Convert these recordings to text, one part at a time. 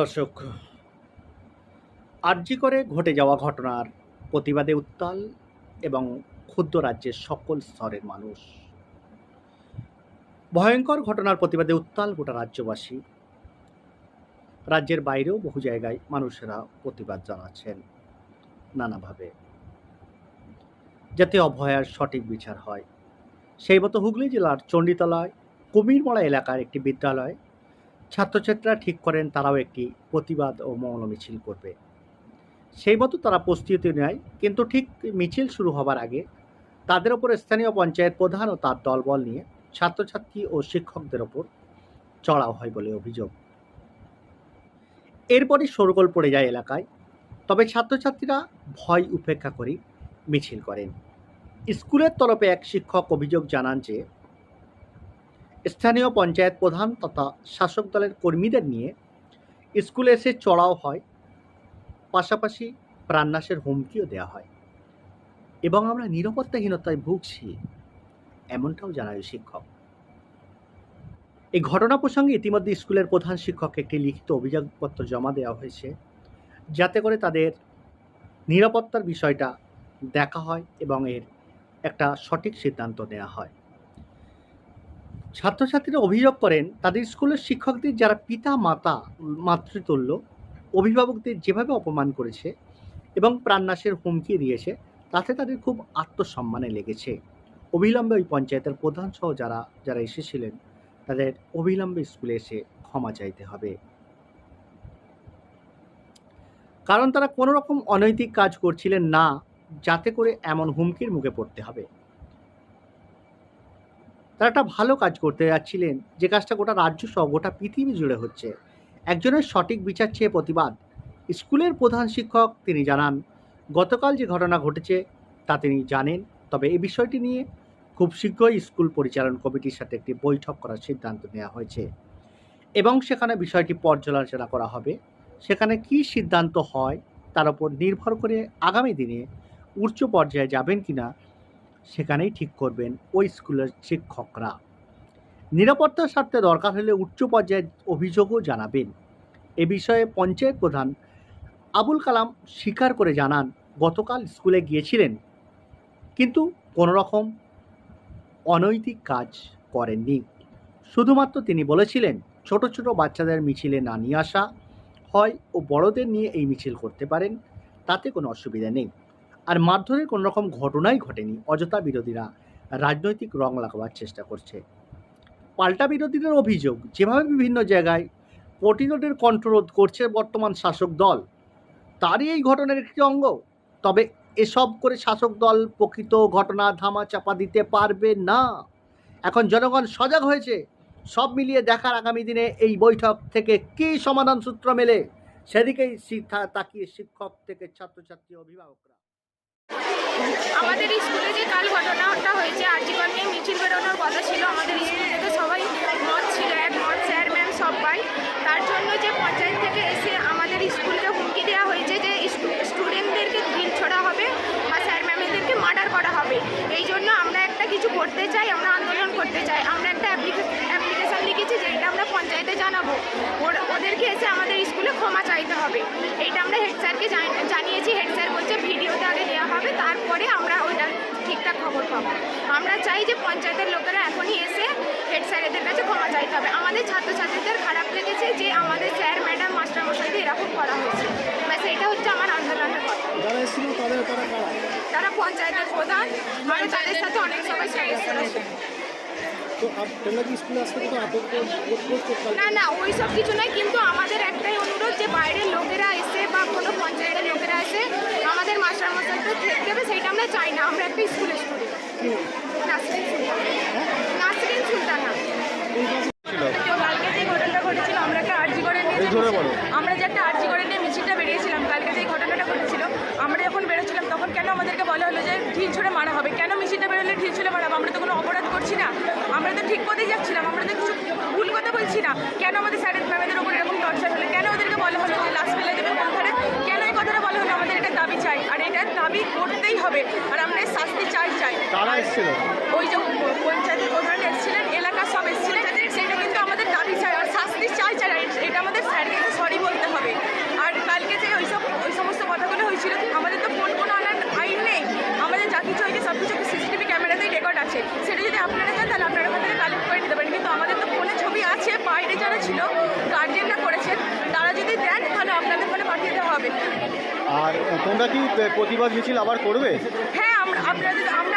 দর্শক, আরজি করে ঘটে যাওয়া ঘটনার প্রতিবাদে উত্তাল এবং ক্ষুদ্র রাজ্যের সকল স্তরের মানুষ। ভয়ঙ্কর ঘটনার প্রতিবাদে উত্তাল গোটা রাজ্যবাসী। রাজ্যের বাইরেও বহু জায়গায় মানুষেরা প্রতিবাদ জানাচ্ছেন নানাভাবে। যাতে অভয়ার সঠিক বিচার হয়, সেই মতো হুগলি জেলার চণ্ডীতলায় কুমিরমলা এলাকার একটি বিদ্যালয় ছাত্রছাত্রীরা ঠিক করেন তারাও একটি প্রতিবাদ ও মৌন মিছিল করবে। সেই মতো তারা প্রস্তুতি নেয়, কিন্তু ঠিক মিছিল শুরু হবার আগে তাদের ওপর স্থানীয় পঞ্চায়েত প্রধান ও তার দলবল নিয়ে ছাত্রছাত্রী ও শিক্ষকদের ওপর চড়াও হয় বলে অভিযোগ। এরপরই শোরগোল পড়ে যায় এলাকায়, তবে ছাত্রছাত্রীরা ভয় উপেক্ষা করে মিছিল করেন। স্কুলের তরফে এক শিক্ষক অভিযোগ জানান যে স্থানীয় পঞ্চায়েত প্রধান তথা শাসক দলের কর্মীদের নিয়ে স্কুলে এসে চড়াও হয়। পাশাপাশি প্রাণনাশের হুমকিও দেওয়া হয়। এবং আমরা নিরাপত্তাহীনতায় ভুগছি, এমনটাও জানায় শিক্ষক। এই ঘটনা প্রসঙ্গে ইতিমধ্যে স্কুলের প্রধান শিক্ষককে একটি লিখিত অভিযোগপত্র জমা দেওয়া হয়েছে, যাতে করে তাদের নিরাপত্তার বিষয়টা দেখা হয় এবং এর একটা সঠিক সিদ্ধান্ত নেওয়া হয়। ছাত্রছাত্রীরা অভিযোগ করেন, তাদের স্কুলের শিক্ষকদের যারা পিতা, মাতা, মাতৃতুল্য, অভিভাবকদের যেভাবে অপমান করেছে এবং প্রাণনাশের হুমকি দিয়েছে, তাতে তাদের খুব আত্মসম্মানে লেগেছে। অবিলম্বে ওই পঞ্চায়েতের প্রধান সহ যারা যারা এসেছিলেন, তাদের অবিলম্বে স্কুলে এসে ক্ষমা চাইতে হবে। কারণ তারা কোনো রকম অনৈতিক কাজ করছিলেন না, যাতে করে এমন হুমকির মুখে পড়তে হবে। তারা একটা ভালো কাজ করতে যাচ্ছিলেন। যে কাজটা গোটা রাজ্য সহ গোটা পৃথিবী জুড়ে হচ্ছে। একজনের সঠিক বিচার চেয়ে প্রতিবাদ। স্কুলের প্রধান শিক্ষক তিনি জানান, গতকাল যে ঘটনা ঘটেছে তা তিনি জানেন, তবে এই বিষয়টি নিয়ে খুব শীঘ্রই স্কুল পরিচালন কমিটির সাথে একটি বৈঠক করার সিদ্ধান্ত নেওয়া হয়েছে। এবং সেখানে বিষয়টি পর্যালোচনা করা হবে। সেখানে কি সিদ্ধান্ত হয় তার উপর নির্ভর করে আগামী দিনে উচ্চ পর্যায়ে যাবেন কিনা সেখানেই ঠিক করবেন ওই স্কুলের শিক্ষকরা। নিরাপত্তার স্বার্থে দরকার হলে উচ্চ পর্যায়ের অভিযোগও জানাবেন। এ বিষয়ে পঞ্চায়েত প্রধান আবুল কালাম স্বীকার করে জানান, গতকাল স্কুলে গিয়েছিলেন, কিন্তু কোনো রকম অনৈতিক কাজ করেননি। শুধুমাত্র তিনি বলেছিলেন, ছোট ছোট বাচ্চাদের মিছিলে না নিয়ে আসা হয় ও বড়দের নিয়ে এই মিছিল করতে পারেন, তাতে কোনো অসুবিধা নেই। আর মারধরের কোনো রকম ঘটনাই ঘটেনি, অযথা বিরোধীরা রাজনৈতিক রং লাগাবার চেষ্টা করছে। পাল্টা বিরোধীদের অভিযোগ, যেভাবে বিভিন্ন জায়গায় প্রতিরোধের কণ্ঠরোধ করছে বর্তমান শাসক দল, তারই এই ঘটনার একটি অঙ্গ। তবে এসব করে শাসক দল প্রকৃত ঘটনা ধামা চাপা দিতে পারবে না। এখন জনগণ সজাগ হয়েছে, সব মিলিয়ে দেখার আগামী দিনে এই বৈঠক থেকে কী সমাধান সূত্র মেলে, সেদিকেই তাকিয়ে শিক্ষক থেকে ছাত্রছাত্রী অভিভাবকরা। আমাদের স্কুলে যে কাল ঘটনাটা হয়েছে, আর্জিকর নিয়ে মিছিল বেরোনোর কথা ছিল, আমাদের স্কুল থেকে সবাই মত ছিল, এক মত স্যার ম্যাম সবাই তার জন্য যে পঞ্চায়েত থেকে এসে আমাদের স্কুলকে হুমকি দেওয়া হয়েছে যে স্টুডেন্টদেরকে ঢিল ছোড়া হবে বা স্যার ম্যামদেরকে মার্ডার করা হবে। এই জন্য আমরা একটা কিছু করতে চাই, আমরা আন্দোলন করতে চাই আমরা একটা অ্যাপ্লিকেশন লিখেছি যে এটা পঞ্চায়েতে জানাব। ওর- ওদেরকে এসে আমাদের স্কুলে ক্ষমা চাইতে হবে। এইটা আমরা হেড স্যারকে জানিয়েছি। হেড স্যার বলছে ভিডিওতে আগে দেওয়া হবে। তারপরে আমরা ওইটা ঠিকঠাক খবর পাবো। আমরা চাই যে পঞ্চায়েতের লোকেরা এখনই এসে হেড স্যারেদের কাছে ক্ষমা চাইতে হবে। আমাদের ছাত্রছাত্রীদের খারাপ লেগেছে যে আমাদের স্যার ম্যাডাম মাস্টারমশাইদের এরকম করা হয়েছে ব্যাস এটা হচ্ছে আমার আন্দোলনের কথা। তারা পঞ্চায়েতের প্রধান। আর তাদের সাথে অনেক সবাই তো তোমরা কি স্কুলে আসতে তো আটক না না ওই সব কিছু নয় কিন্তু আমাদের একটাই অনুরোধ যে বাইরের লোকেরা এসে বা কোনো পঞ্চায়েতের লোকেরা এসে আমাদের মাস্টার মশাইকে থেক দেবে সেইটা আমরা চাই না আমরা একটা স্কুলে স্টুডেন্ট। নাসরিন সুলতানা। নাসরিন সুলতানা। তারা এসেছিল। ওই যে পঞ্চায়েতের প্রধান এসেছিলেন এলাকার সব এসেছিলেন সেটা কিন্তু আমাদের দাবি চাই আর শাস্তি চাই চাই এটা আমাদের স্যারকে সরি বলতে হবে। আর কালকে যে ওই সব ওই সমস্ত কথাগুলো হয়েছিল আমাদের তো ফোন কোনো আনার আইন নেই। আমাদের যা কিছু হয়েছে সব কিছু সিসিটিভি ক্যামেরাতেই রেকর্ড আছে। সেটা যদি আপনারা চান তাহলে আপনারা ওখান থেকে কালেক্ট করে নিতে পারেন। কিন্তু আমাদের তো ফোনে ছবি আছে বাইরে যারা ছিল গার্জেনরা করেছেন তারা যদি দেন তাহলে আপনাদের ফোনে পাঠিয়ে দেওয়া হবে। আর তোমরা কি প্রতিবাদ মিছিল আবার করবে? হ্যাঁ আমরা আপনারা যদি আমরা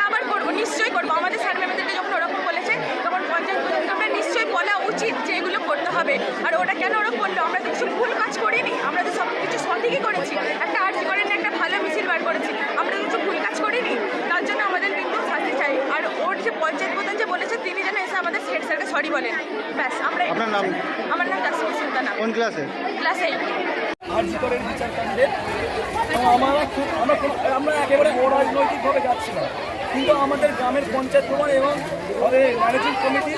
নিশ্চয়ই করব। আমাদের স্যার ম্যামদেরকে যখন ওরকম বলেছে তখন পঞ্চায়েত প্রধানকে আমরা নিশ্চয়ই বলা উচিত যে এগুলো করতে হবে। আর ওটা কেন ওরকম করল? আমরা তো কিছু ভুল কাজ করিনি। আমরা তো সব কিছু সঠিকই করেছি। একটা আর্জি করেন একটা ভালো মিছিল বার করেছি। আমরা তো কিছু ভুল কাজ করিনি। তার জন্য আমাদের কিন্তু শাস্তি চাই। আর ওর যে পঞ্চায়েত প্রধান যে বলেছে তিনি যেন এসে আমাদের হেড স্যারকে সরি বলেন। ব্যাস আমরা আপনার নাম? আমার নাম জাসমিন সুলতানা। কোন ক্লাসে ক্লাস এইট আর্জি করেন বিচার ক্যান্ডিডেট আমরা আমরা আমরা একেবারে অরাজনৈতিকভাবে যাচ্ছি না। কিন্তু আমাদের গ্রামের পঞ্চায়েত প্রধান এবং আমাদের ম্যানেজিং কমিটি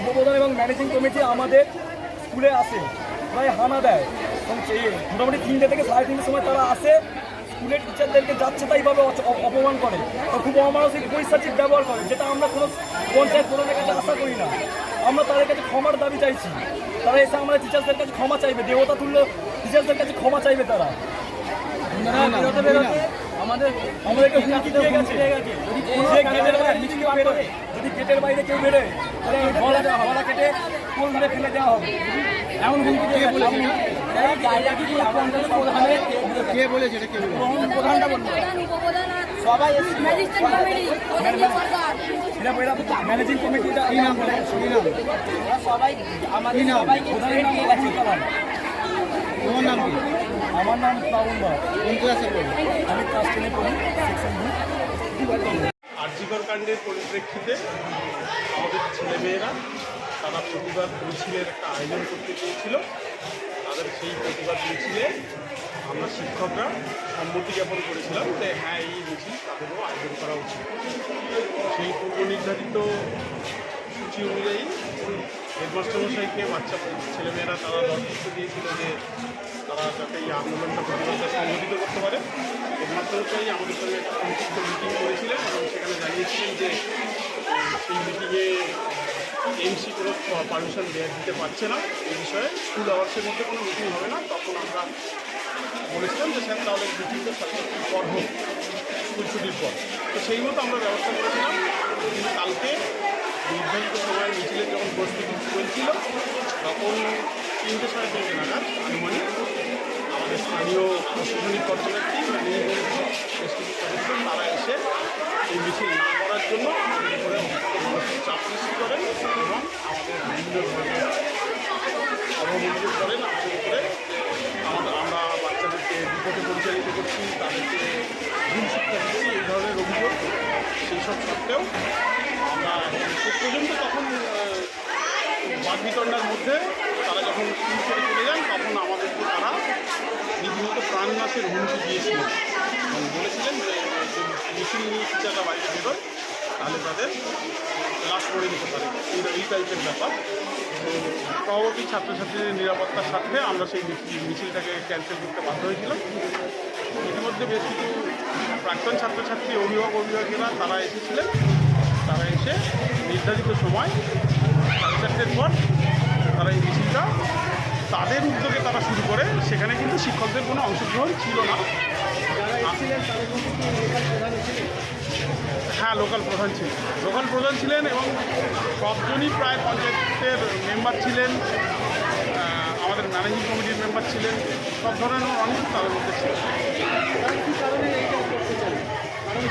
উপপ্রধান এবং ম্যানেজিং কমিটি আমাদের স্কুলে আসে প্রায় হানা দেয়। মোটামুটি তিনটে থেকে সাড়ে তিনটের সময় তারা আসে স্কুলের টিচারদেরকে যাচ্ছে তাইভাবে অপমান করে। খুব অমানসিক পৈশাচিক ব্যবহার করে যেটা আমরা কোনো পঞ্চায়েত প্রধানের কাছে আশা করি না। আমরা তাদের কাছে ক্ষমার দাবি চাইছি। তারা এসে আমরা টিচার্সদের কাছে ক্ষমা চাইবে দেবতা তুল্য টিচার্সদের কাছে ক্ষমা চাইবে তারা। বেরোতে আমাদের আমাদেরকে হুমকি দিয়ে গেছে। যে গেটের বাইরে মিছিল বেরোয় যদি গেটের বাইরে কেউ বেরোয় তাহলে গলা গলা কেটে কোল ধরে ফেলে দেওয়া হবে। এমন হুমকি দিয়ে জায়গা কি বলেছে? এটা কে বলেছে? প্রধানটা বলব সবাই এরা এরা ম্যানেজিং কমিটিটা কি নাম বলে? কি নাম? সবাই আমাদের সবাই প্রধানের নাম তোমার নাম কি? আমার নাম পড়ো। আমি আর্যিকর কাণ্ডের পরিপ্রেক্ষিতে আমাদের ছেলেমেয়েরা তারা প্রতিবাদ মিছিলের একটা আয়োজন করতে চেয়েছিল তাদের সেই প্রতিবাদ মিছিলে আমরা শিক্ষকরা সম্মতি জ্ঞাপন করেছিলাম যে হ্যাঁ এই মিছিল তাদেরও আয়োজন করা উচিত। সেই পূর্ব নির্ধারিত সূচি অনুযায়ী হেডমাস্টারমশাইকে বাচ্চা ছেলেমেয়েরা তারা দরখাস্ত দিয়েছিল যে তারা যাতে এই আন্দোলনটা প্রতিবাদটা সংগঠিত করতে পারে। হেডমাস্টারমশাই আমাদের সঙ্গে একটা সংক্ষিপ্ত মিটিং করেছিলেন এবং সেখানে জানিয়েছিলেন যে সেই মিটিংয়ে এমসি কোনো পারমিশন দেওয়া দিতে পারছে না এই বিষয়ে। স্কুল আওয়ার্সের মধ্যে কোনো মিটিং হবে না। তখন আমরা বলেছিলাম যে, স্যার, তাহলে মিটিংটা সাড়ে পর হোক। স্কুল ছুটির পর। তো সেই মতো আমরা ব্যবস্থা করেছিলাম। কিন্তু কালকে নির্ধারিত সময় মিছিলের যখন প্রস্তুতি চলছিল তখন তিনটে সাড়ে তিনটে নাগাদ, আনুমানিক। আমাদের স্থানীয় প্রশাসনিক ম্যানেজিং তারা এসে এই মিছিল না করার জন্য চাপ সৃষ্টি করেন এবং আমাদের বিভিন্ন করেন আমাদের উপরে আমাদের আমরা বাচ্চাদেরকে বিপদে পরিচালিত করছি, তাদেরকে ভুল শিক্ষা দিচ্ছি, এই ধরনের অভিযোগ, সেই সব সত্ত্বেও আমরা পর্যন্ত তখন বাদ বিতণ্ডার মধ্যে যখন ছেড়ে চলে যান তখন আমাদেরকে তারা রীতিমতো প্রাণনাশের হুমকি দিয়েছিলেন বলেছিলেন যে মিছিল নিয়ে টিচাররা বাইরে বেরোয় তাহলে তাদের লাশ করে দিতে পারে এই টাইপের ব্যাপার তো ছাত্রছাত্রীদের নিরাপত্তার স্বার্থে আমরা সেই মিছিল- মিছিলটাকে ক্যান্সেল করতে বাধ্য হয়েছিলাম ইতিমধ্যে বেশ কিছু প্রাক্তন ছাত্রছাত্রী অভিভাবক অভিভাবকেরা তারা এসেছিলেন। তারা এসে নির্ধারিত সময় চারটের পর তারা এই মিছিলটা, তাদের উদ্যোগে তারা শুরু করে। সেখানে কিন্তু শিক্ষকদের কোনো অংশগ্রহণ ছিল না। হ্যাঁ লোকাল প্রধান ছিলেন। লোকাল প্রধান ছিলেন এবং সবজনই প্রায় পঞ্চায়েতের মেম্বার ছিলেন আমাদের ম্যানেজিং কমিটির মেম্বার ছিলেন, সব ধরনের অনেক তাদের মধ্যে ছিলেন।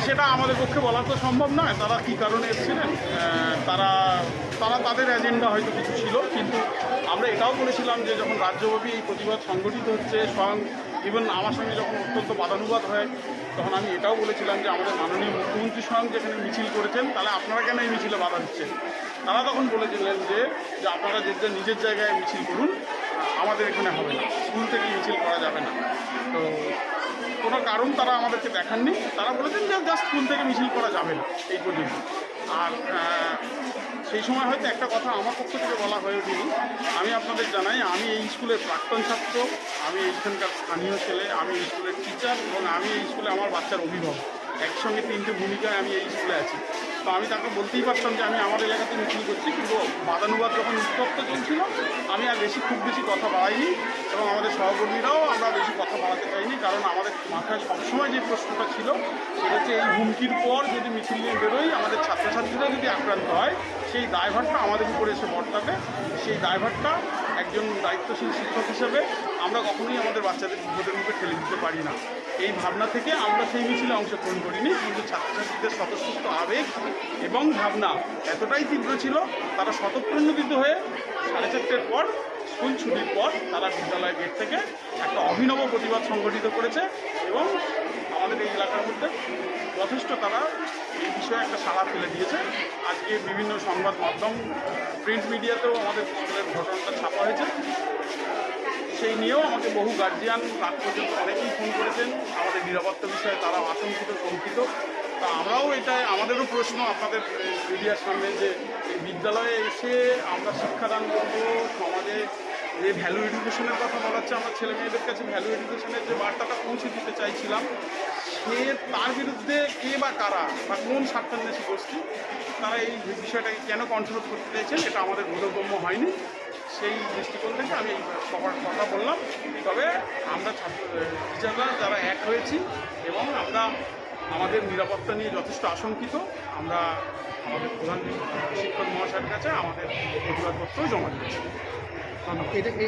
সেটা আমাদের পক্ষে বলা তো সম্ভব নয়। তারা কী কারণে এসেছিলেন? তারা তারা তাদের এজেন্ডা হয়তো কিছু ছিল, কিন্তু আমরা এটাও বলেছিলাম যে যখন রাজ্যব্যাপী এই প্রতিবাদ সংগঠিত হচ্ছে, স্বয়ং ইভেন আমার সঙ্গে যখন অত্যন্ত বাদানুবাদ হয়, তখন আমি এটাও বলেছিলাম যে আমাদের মাননীয় মুখ্যমন্ত্রী স্বয়ং যেখানে মিছিল করেছেন, তাহলে আপনারা কেন এই মিছিলে বাধা দিচ্ছেন? তারা তখন বলেছিলেন যে যে আপনারা যে নিজের জায়গায় মিছিল করুন, আমাদের এখানে হবে না, স্কুল থেকে মিছিল করা যাবে না। তো কোনো কারণ তারা আমাদেরকে দেখাননি। তারা বলেছেন যে জাস্ট স্কুল থেকে মিছিল করা যাবে না এই পর্যন্ত। আর সেই সময় হয়তো একটা কথা আমার পক্ষ থেকে বলা হয়ে ওঠেনি। আমি আপনাদের জানাই, আমি এই স্কুলের প্রাক্তন ছাত্র, আমি এইখানকার স্থানীয় ছেলে, আমি স্কুলের টিচার এবং আমি এই স্কুলে আমার বাচ্চার অভিভাবক। একসঙ্গে তিনটে ভূমিকায় আমি এই স্কুলে আছি। তো আমি তাকে বলতেই পারতাম যে আমি আমার এলাকাতে মিছিল করছি, কিন্তু বাদানুবাদ যখন উত্তপ্ত চলছিল, আমি আর বেশি খুব বেশি কথা বাড়াইনি এবং আমাদের সহকর্মীরাও আমরা বেশি কথা বাড়াতে চাইনি, কারণ আমাদের মাথায় সবসময় যে প্রশ্নটা ছিল, সেটা হচ্ছে এই হুমকির পর যদি মিছিল নিয়ে বেরোই, আমাদের ছাত্রছাত্রীরা যদি আক্রান্ত হয়, সেই দায়ভারটা আমাদের উপরে এসে বর্তাবে। সেই দায়ভারটা একজন দায়িত্বশীল শিক্ষক হিসেবে আমরা কখনোই আমাদের বাচ্চাদের বিপদের মুখে ঠেলে দিতে পারি না। এই ভাবনা থেকে আমরা সেই মিছিলে অংশগ্রহণ করিনি, কিন্তু ছাত্রছাত্রীদের স্বতঃস্ফূর্ত আবেগ এবং ভাবনা এতটাই তীব্র ছিল, তারা স্বতঃপ্রণোদিত হয়ে সাড়ে চারটের পর, স্কুল ছুটির পর তারা বিদ্যালয় গেট থেকে একটা অভিনব প্রতিবাদ সংগঠিত করেছে এবং আমাদের এই এলাকার মধ্যে যথেষ্ট তারা এই বিষয়ে একটা সাড়া ফেলে দিয়েছে। আজকে বিভিন্ন সংবাদ মাধ্যম প্রিন্ট মিডিয়াতেও আমাদের ঘটনাটা ছাপা হয়েছে। সেই নিয়েও আমাকে বহু গার্জিয়ান রাত পর্যন্ত অনেকেই ফোন করেছেন। আমাদের নিরাপত্তা বিষয়ে তারা আতঙ্কিত, শঙ্কিত। তা আমরাও এটা আমাদেরও প্রশ্ন আপনাদের মিডিয়ার সামনে যে এই বিদ্যালয়ে এসে আমরা শিক্ষাদান করব, সমাজে যে ভ্যালু এডুকেশনের কথা বলা হচ্ছে, আমরা ছেলে মেয়েদের কাছে ভ্যালু এডুকেশনের যে বার্তাটা পৌঁছে দিতে চাইছিলাম, সে তার বিরুদ্ধে কে বা কারা বা কোন স্বার্থান্বেষী গোষ্ঠী, তারা এই বিষয়টাকে কেন কন্ট্রোল করতে চাইছেন, এটা আমাদের বোধগম্য হয়নি। সেই দৃষ্টিকোণ থেকে আমি এই সবার কথা বললাম। তবে আমরা ছাত্র টিচাররা যারা এক হয়েছি এবং আমরা আমাদের নিরাপত্তা নিয়ে যথেষ্ট আশঙ্কিত আমরা আমাদের প্রধান শিক্ষক মহাশয়ের কাছে আমাদের প্রতিবাদপত্র জমা দিয়েছি। এটা কি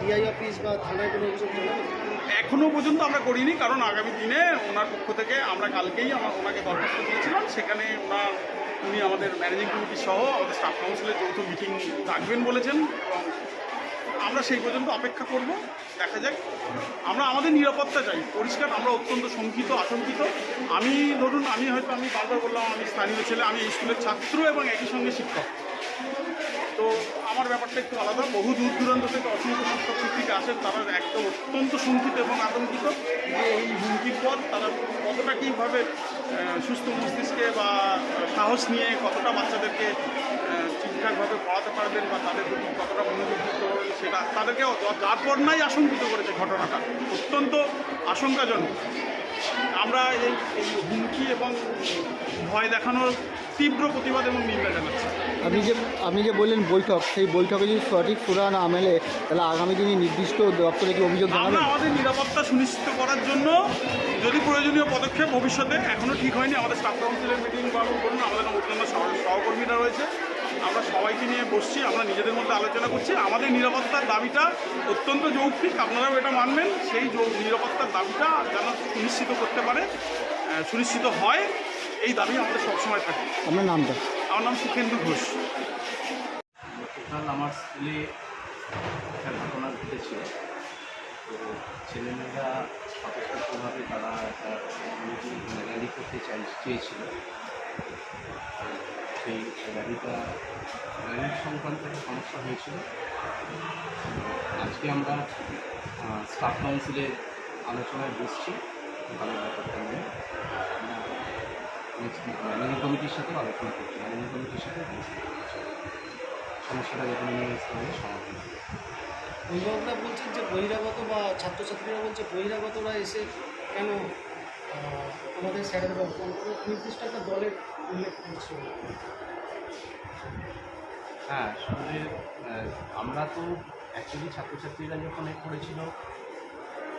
ডিআই অফিস বা থানায় কোনো অভিযোগ জানাবেন এখনও পর্যন্ত আমরা করিনি কারণ আগামী দিনে ওনার পক্ষ থেকে আমরা কালকেই আমার ওনাকে দরখাস্ত দিয়েছিলাম। সেখানে ওনার উনি আমাদের ম্যানেজিং কমিটি সহ আমাদের স্টাফ কাউন্সিলের যৌথ মিটিং রাখবেন বলেছেন। এবং আমরা সেই পর্যন্ত অপেক্ষা করব। দেখা যাক। আমরা আমাদের নিরাপত্তা চাই। পরিষ্কার, আমরা অত্যন্ত শঙ্কিত, আশঙ্কিত। আমি, ধরুন, আমি হয়তো আমি বারবার বললাম, আমি স্থানীয় ছেলে, আমি স্কুলের ছাত্র এবং একই সঙ্গে শিক্ষক। তো আমার ব্যাপারটা একটু আলাদা। বহু দূর দূরান্ত থেকে অসংখ্য শিক্ষিকা আসেন তারা একদম অত্যন্ত শঙ্কিত এবং আতঙ্কিত যে এই হুমকির পর তারা কতটা কীভাবে সুস্থ মস্তিষ্কে বা সাহস নিয়ে কতটা বাচ্চাদেরকে ঠিকঠাকভাবে পড়াতে পারবেন বা তাদের প্রতি কতটা মনোযোগ দিতে পারবেন সেটা তাদেরকে যার পর নাই আশঙ্কিত করেছে ঘটনাটা। অত্যন্ত আশঙ্কাজনক। আমরা এই হুমকি এবং ভয় দেখানোর তীব্র প্রতিবাদ এবং নিন্দা জানাচ্ছি। আপনি যে আপনি যে বললেন বৈঠক সেই বৈঠকে যদি সঠিক সুরা না মেলে তাহলে আগামী দিনে নির্দিষ্ট দপ্তরে কি অভিযোগ আমরা জানাবেন আমাদের নিরাপত্তা সুনিশ্চিত করার জন্য যদি প্রয়োজনীয় পদক্ষেপ ভবিষ্যতে এখনও ঠিক হয়নি আমাদের স্টাফ কাউন্সিলের মিটিং বা করুন আমাদের অন্যান্য সহ- সহকর্মীরা রয়েছে আমরা সবাইকে নিয়ে বসছি আমরা নিজেদের মধ্যে আলোচনা করছি। আমাদের নিরাপত্তার দাবিটা অত্যন্ত যৌক্তিক আপনারাও এটা মানবেন সেই নিরাপত্তার দাবিটা যেন সুনিশ্চিত করতে পারে সুনিশ্চিত হয় এই দাবি আমাদের সবসময় থাকে। আপনার নামটা? আমার নাম সুখেন্দু ঘোষ। আমার স্কুলে ঘটনা ঘটেছিল। তো ছেলেমেয়েরা স্বতঃস্ফূর্তভাবে তারা একটা র্যালি করতে চাই, চেয়েছিল। সেই র্যালিটা র্যালির সংক্রান্ত একটা সমস্যা হয়েছিল। আজকে আমরা স্টাফ কাউন্সিলে আলোচনায় বসছি। ভালো ব্যাপারটা নিয়ে। ম্যানেজিং কমিটির সাথেও আলোচনা করছি। ম্যানেজিং কমিটির সাথে সমস্যাটা যাতে নিয়ে সমাধান হয়। অভিভাবকরা বলছেন যে বহিরাগত বা ছাত্রছাত্রীরা বলছে বহিরাগতরা এসে কেন আমাদের স্যারের নির্দিষ্ট একটা দলের উল্লেখ করছে? হ্যাঁ আসলে আমরা তো অ্যাকচুয়ালি ছাত্রছাত্রীরা যখন এ করেছিল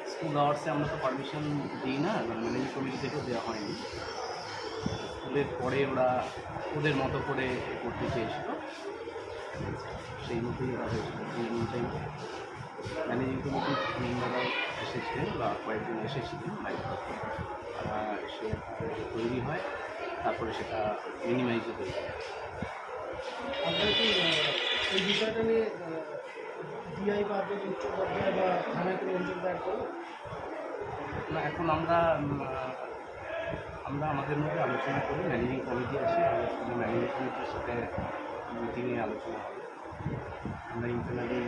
স্কুল আওয়ার্সে আমরা তো পারমিশন দিই না ম্যানেজিং কমিটি থেকেও দেওয়া হয়নি। স্কুলের পরে ওরা ওদের মতো করে এ করতে চেয়েছিল। সেই মতোই ওরা হয়েছিল। সেই অনুযায়ী ম্যানেজিং কমিটির মেম্বাররাও এসেছিলেন বা কয়েকজন এসেছিলেন লাইভ তারা এসে তৈরি হয় তারপরে সেটা মিনিমাইজ হতে পারে আপনারা এই বিষয়টা নিয়ে ডিআই বা আপনাদের উচ্চ পর্যায়ে বা থানায় কোনো অভিযোগ দায়ের না এখন আমরা আমরা আমাদের মধ্যে আলোচনা করি ম্যানেজিং কমিটি আছে আমাদের ম্যানেজিং কমিটির সাথে মিটিংয়ে আলোচনা হবে। আমরা ইন্টারনালি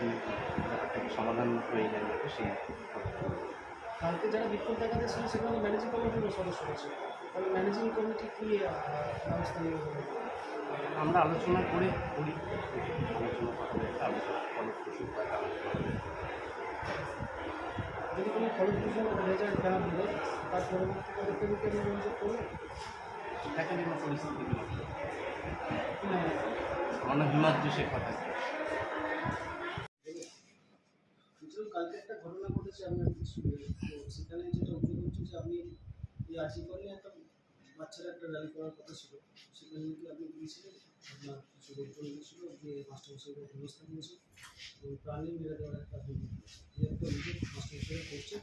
ব্যাপারটাকে সমাধান হয়ে যায় যাতে সেই কালকে যারা বিক্ষোভ দেখাতে ছিল সেখানে ম্যানেজিং কমিটির সদস্য আছে তাহলে ম্যানেজিং কমিটি কি ব্যবস্থা নিয়ে আমরা আলোচনা করে করি। আলোচনা একটা আলোচনা একটা আলোচনা। যদি কোনো ফলপ্রসূ রেজাল্ট না দিলে তার পরবর্তী পদক্ষেপে কি আপনি অভিযোগ করবেন দেখা যাবে পরিস্থিতি হিমাদ্রি শেখর থাকে কালকে একটা ঘটনা ঘটেছে আপনার সেখানে যেটা অভিযোগ হচ্ছে যে আপনি এই আর্জি করলে একটা বাচ্চারা একটা র্যালি করার কথা ছিল। সেখানে আপনি গিয়েছিলেন? আপনার কিছু যে এবং দেওয়ার একটা অভিযোগ করছে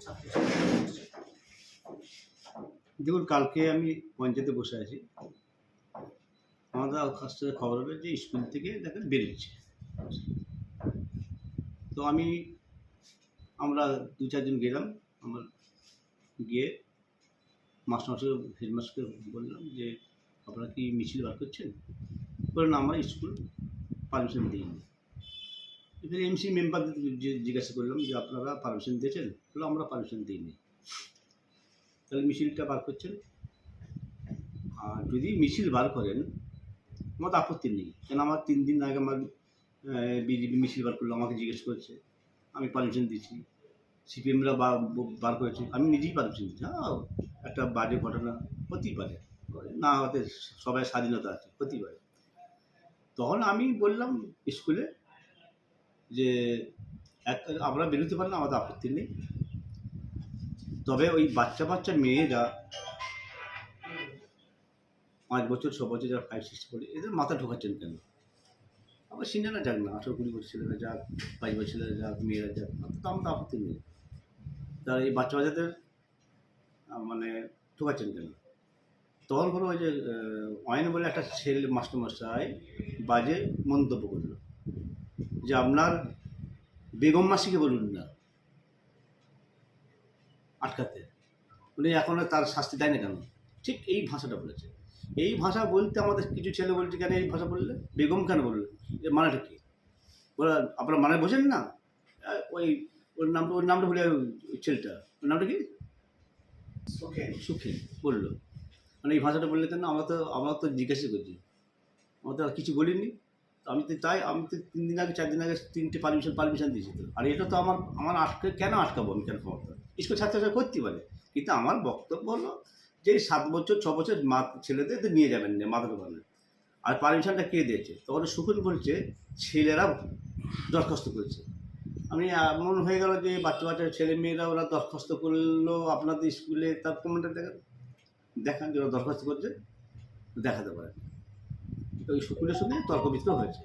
দেখুন, কালকে আমি পঞ্চায়েতে বসে আছি। আমাদের কাছ থেকে খবর হবে যে স্কুল থেকে দেখেন বেরিয়েছে। তো আমি, আমরা দু চারজন গেলাম, আমার গিয়ে মাস্টারমশাই হেডমাস্টারকে বললাম যে, আপনারা কি মিছিল বার করছেন? বললেন আমরা স্কুল পারমিশন দিইনি এখানে এমসি মেম্বারদের জিজ্ঞাসা করলাম যে আপনারা পারমিশন দিয়েছেন? বলল, আমরা পারমিশন দিইনি। তাহলে মিছিলটা বার করছেন। আর যদি মিছিল বার করেন আমার আপত্তি নেই। কেন আমার তিন দিন আগে আমার বিজেপি মিছিল বার করল, আমাকে জিজ্ঞেস করেছে। আমি পারমিশন দিয়েছি। সিপিএমরা বার করেছে। আমি নিজেই পারমিশন দিচ্ছি হ্যাঁ একটা বাজে ঘটনা হতেই পারে। না হতে সবাই স্বাধীনতা আছে, হতেই পারে। তখন আমি বললাম স্কুলে যে আমরা বেরোতে পারলাম আমাদের আপত্তি নেই। তবে ওই বাচ্চা বাচ্চা মেয়েরা পাঁচ বছর, ছ বছর যারা ফাইভ সিক্স পড়ে, এদের মাথা ঢোকাচ্ছেন কেন? আবার সিনিয়ররা যাক না, আঠেরো, কুড়ি বছর ছেলেরা যাক, বাইশ বছর ছেলেরা যাক, মেয়েরা যাক তো আমাদের আপত্তি নেই। তার এই বাচ্চা বাচ্চাদের মানে ঢোকাচ্ছেন কেন? তখন কোনো ওই যে অয়েন বলে একটা ছেলে মাস্টারমশাই বাজে মন্তব্য করল। যে আপনার বেগম মাসিকে বলুন না। আটকাতে। উনি এখন তার শাস্তি দেয় না কেন? ঠিক এই ভাষাটা বলেছে। এই ভাষা বলতে আমাদের কিছু ছেলে বলছে কেন এই ভাষা বললে? বেগম কেন বললে? এর মানেটা কি? ওরা আপনারা মানে বোঝেন না? ওই ওর নামটা ওর নামটা বলে ওই ছেলেটা। ওর নামটা কি? সুখে বলল। মানে এই ভাষাটা বললে কেন আমরা তো আমরা তো জিজ্ঞাসা করছি। আমরা তো আর কিছু বলিনি। আমি তো তাই, আমি তো তিন দিন আগে, চার দিন আগে তিনটে পারমিশন পারমিশন দিয়েছি তো। আর এটা তো আমার আমার আটকে, কেন আটকাবো আমি কেন ক্ষমতা? স্কুল ছাত্রছাত্রী করতে পারে। কিন্তু আমার বক্তব্য হলো যে সাত বছর, ছ বছর মা, ছেলেদের তো নিয়ে যাবেন না মাথা দোকানে আর পারমিশনটা কে দিয়েছে? তখন সুকুন বলছে, ছেলেরা দরখাস্ত করেছে। আমি এমন হয়ে গেল যে বাচ্চা বাচ্চা ছেলে মেয়েরা ওরা দরখাস্ত করল, আপনাদের স্কুলে তার কমেন্টটা দেখান দেখান যে ওরা দরখাস্ত করছে, দেখাতে পারেন ওই শুকুরের সঙ্গে তর্ক বিতর্ক হয়েছে।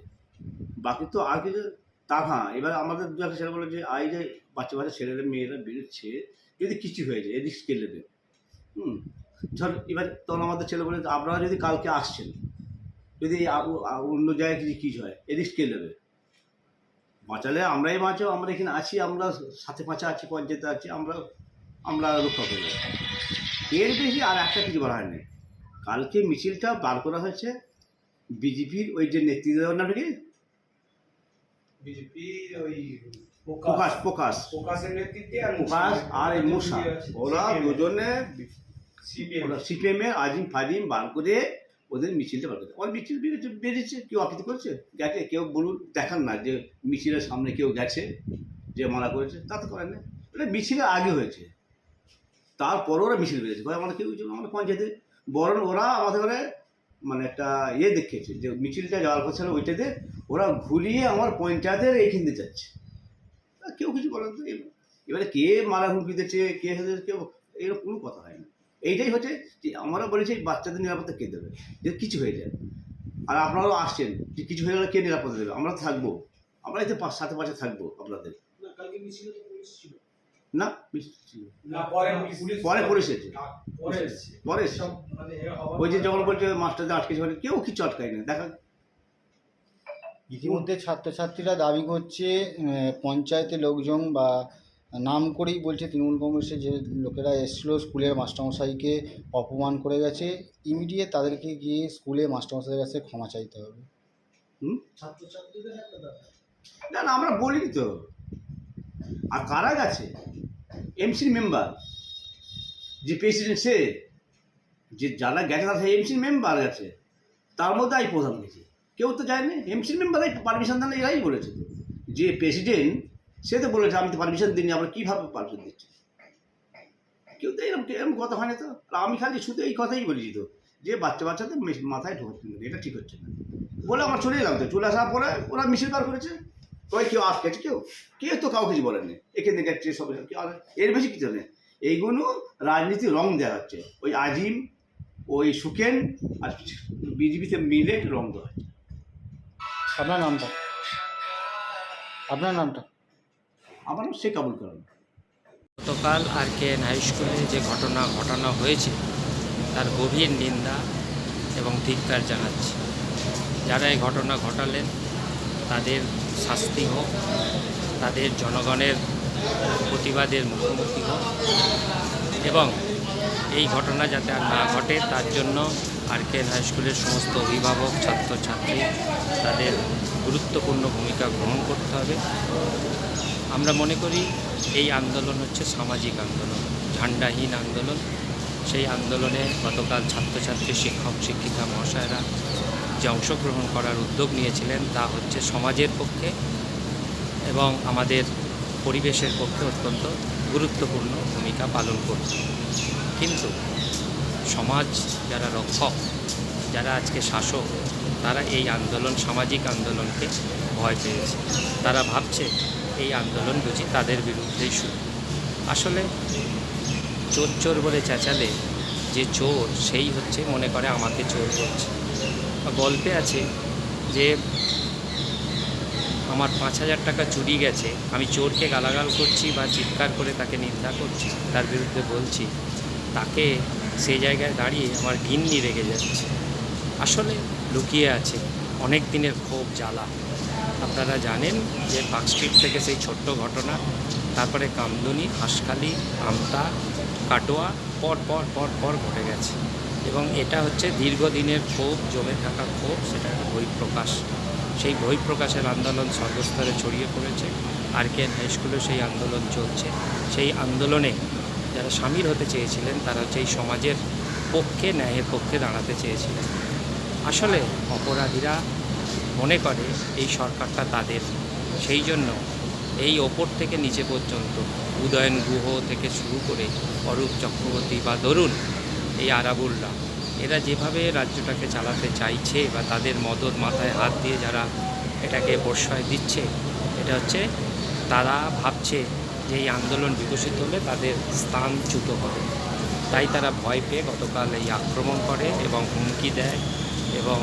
বাকি তো আর কিছু তা হ্যাঁ এবার আমাদের দু একটা ছেলে বলে যে, আই যে বাচ্চা বাচ্চা ছেলেরা, মেয়েরা বেরোচ্ছে, যদি কিছু হয়ে যায়, এদিক কে নেবে হুম, ধর এবার তখন আমাদের ছেলে বলে, আপনারা যদি কালকে আসছেন, যদি অন্য জায়গায় কিছু কিছু হয়, এদিক কে নেবে বাঁচালে আমরাই বাঁচো আমরা এখানে আছি, আমরা সাথে পাঁচা আছি, পঞ্চায়েতে আছি, আমরা আমরা রক্ষা করব এর বেশি আর একটা কিছু বলা হয়নি। কালকে মিছিলটা বার করা হয়েছে। বিজেপির ওই যে নেতৃত্ব দেওয়ার নামটা কি প্রকাশ। প্রকাশ প্রকাশ। আর এই মূষা ওরা দুজনে ওরা সিপিএমের আজিম ফাজিম বার করে ওদের মিছিলটা বার করছে। ওর মিছিল বেরিয়েছে বেরিয়েছে কেউ আপত্তি করছে গেছে কেউ বলুন দেখান না যে মিছিলের সামনে কেউ গেছে যে মারা করেছে তা তো করেন না। এটা মিছিলের আগে হয়েছে। তারপর ওরা মিছিল বেরিয়েছে ভাই আমরা কেউ কিছু আমাদের পঞ্চায়েতে বরং ওরা আমাদের ঘরে মানে একটা ইয়ে দেখিয়েছে যে মিছিলটা যাওয়ার কথা ছিল ওইটাতে ওরা ঘুরিয়ে আমার পঞ্চায়েতের এইখান দিয়ে যাচ্ছে। কেউ কিছু বলেন তো এবার- কে মারা হুমকি দিচ্ছে, কে হয়েছে কেউ এরকম কোনো কথা হয় না। এইটাই হচ্ছে যে আমরা বলেছি বাচ্চাদের নিরাপত্তা কে দেবে? যে কিছু হয়ে যায়। আর আপনারাও আসছেন যে কিছু হয়ে গেলে কে নিরাপত্তা দেবে? আমরা থাকব। আমরা এতে সাথে পাশে থাকব আপনাদের। না? পরে পুলিশ পরে পরে এসেছে। পরে মানে ওই যে যখন বলছে মাস্টারদের আটকে যাবে কেউ কিছু আটকায় না দেখা ইতিমধ্যে ছাত্রছাত্রীরা দাবি করছে আহ, পঞ্চায়েতের লোকজন বা নাম করেই বলছে তৃণমূল কংগ্রেসের যে লোকেরা এসেছিল স্কুলের মাস্টারমশাইকে অপমান করে গেছে। ইমিডিয়েট তাদেরকে গিয়ে স্কুলে মাস্টারমশাইয়ের কাছে ক্ষমা চাইতে হবে। ছাত্রছাত্রীদের না না আমরা বলি তো। আর কারা গেছে? এমসির মেম্বার যে প্রেসিডেন্ট সে, যে যারা গেছে তারা এমসির মেম্বার গেছে তার মধ্যে আই প্রধান গেছে কেউ তো যায়নি এমসির মেম্বারই পারমিশন দেন, এরাই বলেছে। যে প্রেসিডেন্ট সে তো বলেছে, আমি তো পারমিশন দিইনি, আমরা কীভাবে পারমিশন দিচ্ছি? কেউ তো এরকম এরকম কথা হয় না তো। আর আমি খালি শুধু এই কথাই বলেছি তো, যে বাচ্চা বাচ্চাদের মাথায় ঢোকাচ্ছে না এটা ঠিক হচ্ছে না। বলে আমার চলে এলাম তো, চলে আসার পরে ওরা মিছিল বার করেছে। কই কেউ আটকেছে কেউ কেউ তো কাউকে কিছু বলেনি এখানে গেছে সব এর বেশি কিছু নেই। এইগুলো রাজনীতি রং দেওয়া হচ্ছে। ওই আজিম ওই সুকেন আর বিজেপিতে মিলে রং দেওয়া হয় আপনার নামটা? আপনার নামটা? আমার নাম শেখ আবুল কালাম। গতকাল আর কে হাই স্কুলে যে ঘটনা ঘটানো হয়েছে তার গভীর নিন্দা এবং ধিক্কার জানাচ্ছি। যারা এই ঘটনা ঘটালেন তাদের শাস্তি হোক, তাদের জনগণের প্রতিবাদের মুখোমুখি হোক এবং এই ঘটনা যাতে আর না ঘটে, তার জন্য আর কে হাই স্কুলের সমস্ত অভিভাবক, ছাত্রছাত্রী তাদের গুরুত্বপূর্ণ ভূমিকা গ্রহণ করতে হবে। আমরা মনে করি এই আন্দোলন হচ্ছে সামাজিক আন্দোলন, ঝান্ডাহীন আন্দোলন। সেই আন্দোলনে গতকাল ছাত্রছাত্রী, শিক্ষক, শিক্ষিকা, মহাশয়রা যে অংশগ্রহণ করার উদ্যোগ নিয়েছিলেন তা হচ্ছে সমাজের পক্ষে এবং আমাদের পরিবেশের পক্ষে অত্যন্ত গুরুত্বপূর্ণ ভূমিকা পালন করছে। কিন্তু সমাজ যারা রক্ষক, যারা আজকে শাসক, তারা এই আন্দোলন, সামাজিক আন্দোলনকে ভয় পেয়েছে। তারা ভাবছে এই আন্দোলন বুঝি তাদের বিরুদ্ধেই শুরু। আসলে চোর চোর বলে চেঁচালে যে চোর, সেই হচ্ছে মনে করে আমাকে চোর করছে গল্পে আছে যে আমার পাঁচ হাজার টাকা চুরি গেছে, আমি চোরকে গালাগাল করছি বা চিৎকার করে তাকে নিন্দা করছি, তার বিরুদ্ধে বলছি। তাকে সেই জায়গায় দাঁড়িয়ে আমার ঘিন্নি রেগে যাচ্ছে। আসলে লুকিয়ে আছে, অনেক দিনের ক্ষোভ জ্বালা। আপনারা জানেন যে পার্ক স্ট্রিট থেকে সেই ছোট্ট ঘটনা, তারপরে কামদুনি, হাঁসখালি, আমতা, কাটোয়া, পর পর পর পর ঘটে গেছে। এবং এটা হচ্ছে দীর্ঘদিনের ক্ষোভ, জমে থাকা ক্ষোভ, সেটা বহিঃপ্রকাশ। সেই বহিঃপ্রকাশের আন্দোলন সর্বস্তরে ছড়িয়ে পড়েছে। আর কে হাই স্কুলে সেই আন্দোলন চলছে। সেই আন্দোলনে যারা সামিল হতে চেয়েছিলেন, তারা হচ্ছে এই সমাজের পক্ষে, ন্যায়ের পক্ষে দাঁড়াতে চেয়েছিলেন। আসলে অপরাধীরা মনে করে এই সরকারটা তাদের। সেই জন্য এই ওপর থেকে নিচে পর্যন্ত উদয়ন গুহ থেকে শুরু করে অরূপ চক্রবর্তী বা ধরুন এই আরাবুল্লা এরা যেভাবে রাজ্যটাকে চালাতে চাইছে বা তাদের মদত মাথায় হাত দিয়ে যারা এটাকে প্রশ্রয় দিচ্ছে, এটা হচ্ছে তারা ভাবছে যে এই আন্দোলন বিকশিত হলে তাদের স্থানচ্যুত হবে। তাই তারা ভয় পেয়ে গতকাল এই আক্রমণ করে এবং হুমকি দেয় এবং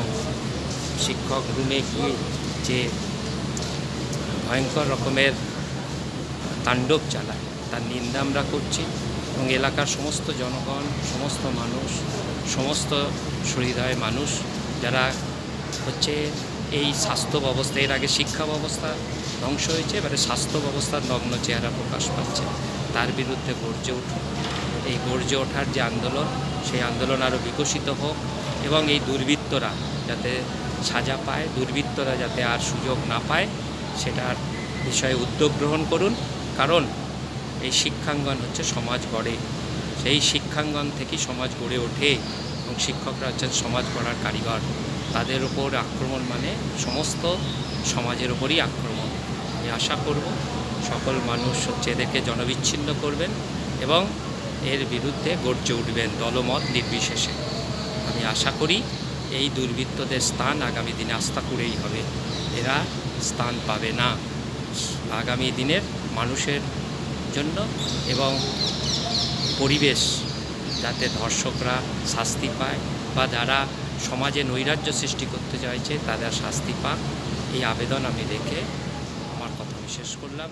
শিক্ষক রুমে গিয়ে যে ভয়ঙ্কর রকমের তাণ্ডব চালায়, তার নিন্দা আমরা করছি। এবং এলাকার সমস্ত জনগণ, সমস্ত মানুষ, সমস্ত সুহৃদয় মানুষ যারা হচ্ছে এই স্বাস্থ্য ব্যবস্থা, এর আগে শিক্ষা ব্যবস্থা ধ্বংস হয়েছে, এবারে স্বাস্থ্য ব্যবস্থার নগ্ন চেহারা প্রকাশ পাচ্ছে। তার বিরুদ্ধে গর্জে উঠুন এই গর্জে ওঠার যে আন্দোলন, সেই আন্দোলন আরও বিকশিত হোক এবং এই দুর্বৃত্তরা যাতে সাজা পায়, দুর্বৃত্তরা যাতে আর সুযোগ না পায়, সেটার বিষয়ে উদ্যোগ গ্রহণ করুন। কারণ এই শিক্ষাঙ্গন হচ্ছে সমাজ গড়ে। সেই শিক্ষাঙ্গন থেকেই সমাজ গড়ে ওঠে এবং শিক্ষকরা হচ্ছেন সমাজ গড়ার কারিগর। তাদের ওপর আক্রমণ মানে সমস্ত সমাজের ওপরই আক্রমণ। আমি আশা করব সকল মানুষ হচ্ছে এদেরকে জনবিচ্ছিন্ন করবেন এবং এর বিরুদ্ধে গর্জে উঠবেন দলমত নির্বিশেষে। আমি আশা করি এই দুর্বৃত্তদের স্থান আগামী দিনে আস্থা করেই হবে। এরা স্থান পাবে না। আগামী দিনের মানুষের জন্য এবং পরিবেশ যাতে ধর্ষকরা শাস্তি পায় বা যারা সমাজে নৈরাজ্য সৃষ্টি করতে চাইছে তাদের শাস্তি পাক। এই আবেদন আমি রেখে আমার কথা আমি শেষ করলাম।